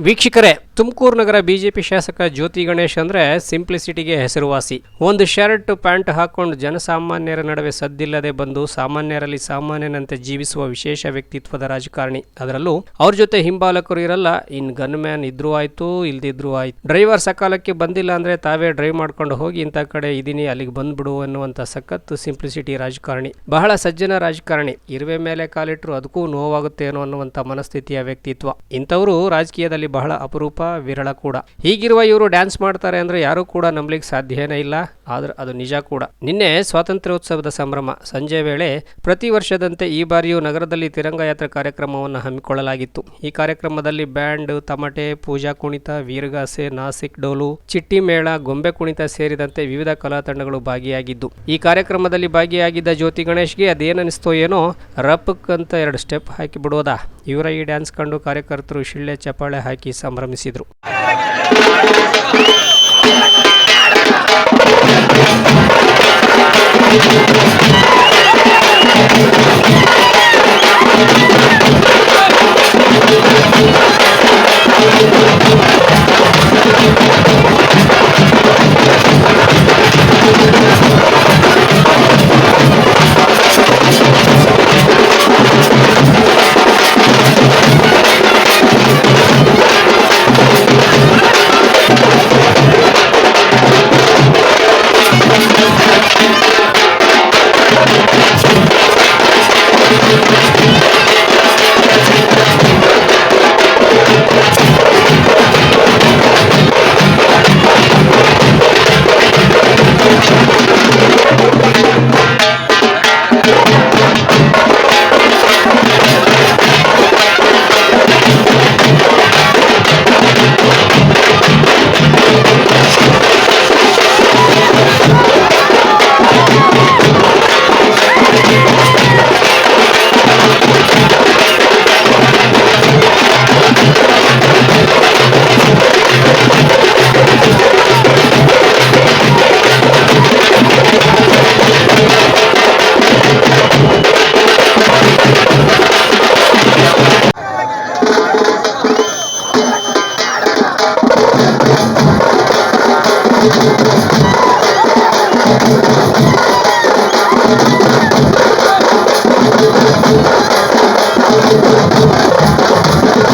ವೀಕ್ಷಕರೇ ತುಮಕೂರು ನಗರ ಬಿಜೆಪಿ ಶಾಸಕ ಜ್ಯೋತಿ ಗಣೇಶ್ ಅಂದ್ರೆ ಸಿಂಪ್ಲಿಸಿಟಿಗೆ ಹೆಸರುವಾಸಿ. ಒಂದು ಶರ್ಟ್, ಪ್ಯಾಂಟ್ ಹಾಕೊಂಡು ಜನಸಾಮಾನ್ಯರ ನಡುವೆ ಸದ್ದಿಲ್ಲದೆ ಬಂದು ಸಾಮಾನ್ಯರಲ್ಲಿ ಸಾಮಾನ್ಯನಂತೆ ಜೀವಿಸುವ ವಿಶೇಷ ವ್ಯಕ್ತಿತ್ವದ ರಾಜಕಾರಣಿ. ಅದರಲ್ಲೂ ಅವ್ರ ಜೊತೆ ಹಿಂಬಾಲಕರು ಇರಲ್ಲ, ಇನ್ ಗನ್ ಮ್ಯಾನ್ ಇದ್ರೂ ಆಯ್ತು, ಇಲ್ದಿದ್ರೂ ಆಯ್ತು. ಡ್ರೈವರ್ ಸಕಾಲಕ್ಕೆ ಬಂದಿಲ್ಲ ಅಂದ್ರೆ ತಾವೇ ಡ್ರೈವ್ ಮಾಡ್ಕೊಂಡು ಹೋಗಿ ಇಂಥ ಕಡೆ ಇದೀನಿ, ಅಲ್ಲಿಗೆ ಬಂದ್ಬಿಡು ಅನ್ನುವಂತ ಸಖತ್ತು ಸಿಂಪ್ಲಿಸಿಟಿ ರಾಜಕಾರಣಿ. ಬಹಳ ಸಜ್ಜನ ರಾಜಕಾರಣಿ. ಇರುವೆ ಮೇಲೆ ಕಾಲಿಟ್ರು ಅದಕ್ಕೂ ನೋವಾಗುತ್ತೇನೋ ಅನ್ನುವಂಥ ಮನಸ್ಥಿತಿಯ ವ್ಯಕ್ತಿತ್ವ. ಇಂಥವರು ರಾಜಕೀಯದಲ್ಲಿ ಬಹಳ ಅಪರೂಪ ವಿರಳ ಕೂಡ. ಹೀಗಿರುವ ಇವರು ಡ್ಯಾನ್ಸ್ ಮಾಡ್ತಾರೆ ಅಂದ್ರೆ ಯಾರು ಕೂಡ ನಂಬಲಿಕ್ಕೆ ಸಾಧ್ಯನೇ ಇಲ್ಲ. ಆದ್ರೆ ಅದು ನಿಜ ಕೂಡ. ನಿನ್ನೆ ಸ್ವಾತಂತ್ರ್ಯೋತ್ಸವದ ಸಂಭ್ರಮ. ಸಂಜೆ ವೇಳೆ ಪ್ರತಿ ವರ್ಷದಂತೆ ಈ ಬಾರಿಯೂ ನಗರದಲ್ಲಿ ತಿರಂಗ ಯಾತ್ರೆ ಕಾರ್ಯಕ್ರಮವನ್ನು ಹಮ್ಮಿಕೊಳ್ಳಲಾಗಿತ್ತು. ಈ ಕಾರ್ಯಕ್ರಮದಲ್ಲಿ ಬ್ಯಾಂಡ್, ತಮಟೆ, ಪೂಜಾ ಕುಣಿತ, ವೀರಗಾಸೆ, ನಾಸಿಕ್, ಡೋಲು, ಚಿಟ್ಟಿ ಮೇಳ, ಗೊಂಬೆ ಕುಣಿತ ಸೇರಿದಂತೆ ವಿವಿಧ ಕಲಾ ತಂಡಗಳು ಭಾಗಿಯಾಗಿದ್ದು. ಈ ಕಾರ್ಯಕ್ರಮದಲ್ಲಿ ಭಾಗಿಯಾಗಿದ್ದ ಜ್ಯೋತಿ ಗಣೇಶ್ಗೆ ಅದೇನಿಸ್ತೋ ಏನೋ ರಪ್ಕ್ ಅಂತ ಎರಡು ಸ್ಟೆಪ್ ಹಾಕಿ ಬಿಡೋದಾ? ಇವರ ಈ ಡ್ಯಾನ್ಸ್ ಕಂಡು ಕಾರ್ಯಕರ್ತರು ಶಿಳ್ಳೆ ಚಪ್ಪಾಳೆ ಹಾಕಿ ಸಂಭ್ರಮಿಸಿದ್ರು.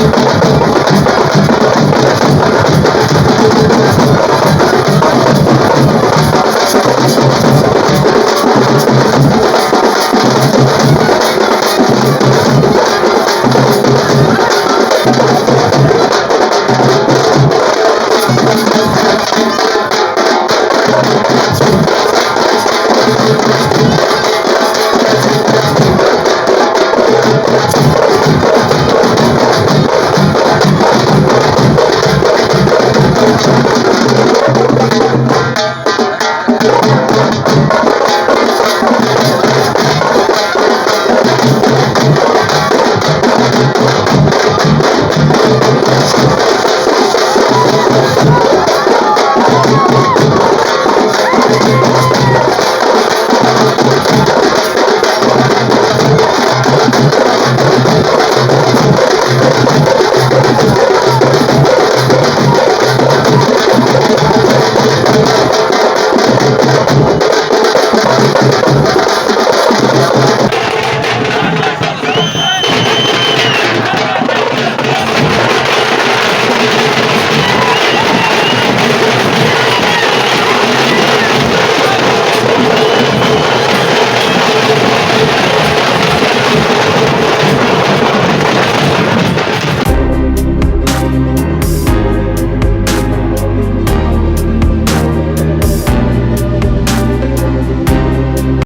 Thank